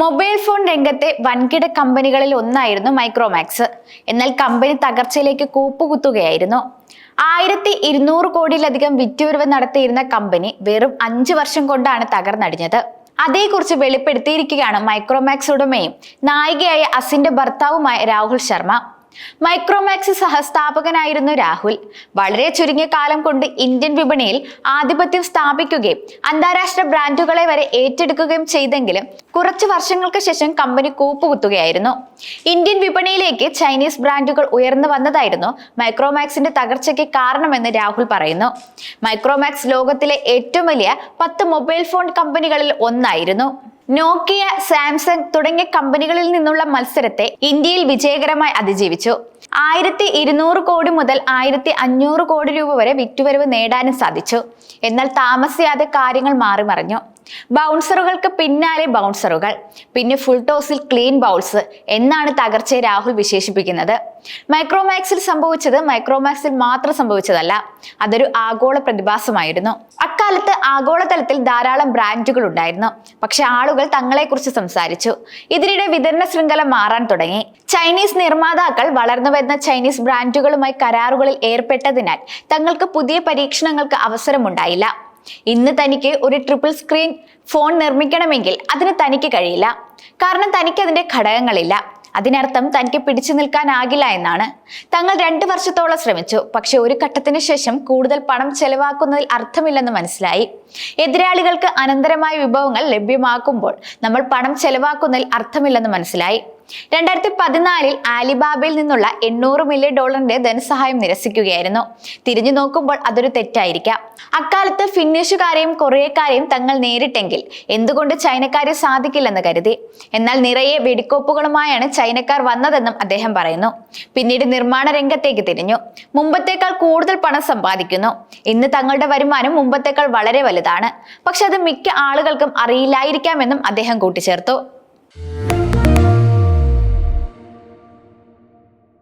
Mobile phone രംഗത്തെ വൻകിട കമ്പനികളിൽ ഒന്നായിരുന്നു മൈക്രോമാക്സ്. എന്നാൽ കമ്പനി തകർച്ചയിലേക്ക് കൂപ്പുകുത്തുകയായിരുന്നു. ആയിരത്തി ഇരുന്നൂറ് കോടിയിലധികം വിറ്റുവരവ് നടത്തിയിരുന്ന കമ്പനി വെറും അഞ്ചു വർഷം കൊണ്ടാണ് തകർന്നടിഞ്ഞത്. അതേക്കുറിച്ച് വെളിപ്പെടുത്തിയിരിക്കുകയാണ് മൈക്രോമാക്സ് ഉടമയും നായികയായ അസിന്റെ ഭർത്താവുമായ രാഹുൽ ശർമ്മ. മൈക്രോമാക്സ് സഹസ്ഥാപകനായിരുന്നു രാഹുൽ. വളരെ ചുരുങ്ങിയ കാലം കൊണ്ട് ഇന്ത്യൻ വിപണിയിൽ ആധിപത്യം സ്ഥാപിക്കുകയും അന്താരാഷ്ട്ര ബ്രാൻഡുകളെ വരെ ഏറ്റെടുക്കുകയും ചെയ്തെങ്കിലും കുറച്ച് വർഷങ്ങൾക്ക് ശേഷം കമ്പനി കൂപ്പുകുത്തുകയായിരുന്നു. ഇന്ത്യൻ വിപണിയിലേക്ക് ചൈനീസ് ബ്രാൻഡുകൾ ഉയർന്നു വന്നതായിരുന്നു മൈക്രോമാക്സിന്റെ തകർച്ചയ്ക്ക് കാരണമെന്ന് രാഹുൽ പറയുന്നു. മൈക്രോമാക്സ് ലോകത്തിലെ ഏറ്റവും വലിയ പത്ത് മൊബൈൽ ഫോൺ കമ്പനികളിൽ ഒന്നായിരുന്നു. നോക്കിയ സാംസങ് തുടങ്ങിയ കമ്പനികളിൽ നിന്നുള്ള മത്സരത്തെ ഇന്ത്യയിൽ വിജയകരമായി അതിജീവിച്ചു. ആയിരത്തി ഇരുന്നൂറ് കോടി മുതൽ ആയിരത്തി അഞ്ഞൂറ് കോടി രൂപ വരെ വിറ്റുവരവ് നേടാനും സാധിച്ചു. എന്നാൽ താമസിയാതെ കാര്യങ്ങൾ മാറിമറിഞ്ഞു. ബൗൺസറുകൾക്ക് പിന്നാലെ ബൗൺസറുകൾ. പിന്നെ ഫുൾ ടോസിൽ ക്ലീൻ ബൗൾസ് എന്നാണ് തകർച്ചയെ രാഹുൽ വിശേഷിപ്പിക്കുന്നത്. മൈക്രോമാക്സിൽ സംഭവിച്ചത് മൈക്രോമാക്സിൽ മാത്രം സംഭവിച്ചതല്ല. അതൊരു ആഗോള പ്രതിഭാസമായിരുന്നു. അക്കാലത്ത് ആഗോളതലത്തിൽ ധാരാളം ബ്രാൻഡുകൾ ഉണ്ടായിരുന്നു. പക്ഷെ ആളുകൾ തങ്ങളെക്കുറിച്ച് സംസാരിച്ചു. ഇതിനിടെ വിതരണ ശൃംഖല മാറാൻ തുടങ്ങി. ചൈനീസ് നിർമ്മാതാക്കൾ വളർന്നു വരുന്ന ചൈനീസ് ബ്രാൻഡുകളുമായി കരാറുകളിൽ ഏർപ്പെട്ടതിനാൽ തങ്ങൾക്ക് പുതിയ പരീക്ഷണങ്ങൾക്ക് അവസരമുണ്ടായില്ല. ഇന്ന് തനിക്ക് ഒരു ട്രിപ്പിൾ സ്ക്രീൻ ഫോൺ നിർമ്മിക്കണമെങ്കിൽ അതിന് തനിക്ക് കഴിയില്ല. കാരണം തനിക്ക് അതിന്റെ ഘടകങ്ങളില്ല. അതിനർത്ഥം തനിക്ക് പിടിച്ചു നിൽക്കാനാകില്ല എന്നാണ്. തങ്ങൾ രണ്ടു വർഷത്തോളം ശ്രമിച്ചു. പക്ഷെ ഒരു ഘട്ടത്തിന് ശേഷം കൂടുതൽ പണം ചെലവാക്കുന്നതിൽ അർത്ഥമില്ലെന്ന് മനസ്സിലായി. എതിരാളികൾക്ക് അനന്തരമായ വിഭവങ്ങൾ ലഭ്യമാക്കുമ്പോൾ നമ്മൾ പണം ചെലവാക്കുന്നതിൽ അർത്ഥമില്ലെന്ന് മനസ്സിലായി. രണ്ടായിരത്തി പതിനാലിൽ ആലിബാബയിൽ നിന്നുള്ള എണ്ണൂറ് മില്യൺ ഡോളറിന്റെ ധനസഹായം നിരസിക്കുകയായിരുന്നു. തിരിഞ്ഞു നോക്കുമ്പോൾ അതൊരു തെറ്റായിരിക്കാം. അക്കാലത്ത് ഫിന്നിഷുകാരെയും കൊറിയക്കാരെയും തങ്ങൾ നേരിട്ടെങ്കിൽ എന്തുകൊണ്ട് ചൈനക്കാരെ സാധിക്കില്ലെന്ന് കരുതി. എന്നാൽ നിറയെ വെടിക്കോപ്പുകളുമായാണ് ചൈനക്കാർ വന്നതെന്നും അദ്ദേഹം പറയുന്നു. പിന്നീട് നിർമ്മാണ രംഗത്തേക്ക് തിരിഞ്ഞു. മുമ്പത്തേക്കാൾ കൂടുതൽ പണം സമ്പാദിക്കുന്നു. ഇന്ന് തങ്ങളുടെ വരുമാനം മുമ്പത്തേക്കാൾ വളരെ വലുതാണ്. പക്ഷെ അത് മിക്ക ആളുകൾക്കും അറിയില്ലായിരിക്കാമെന്നും അദ്ദേഹം കൂട്ടിച്ചേർത്തു.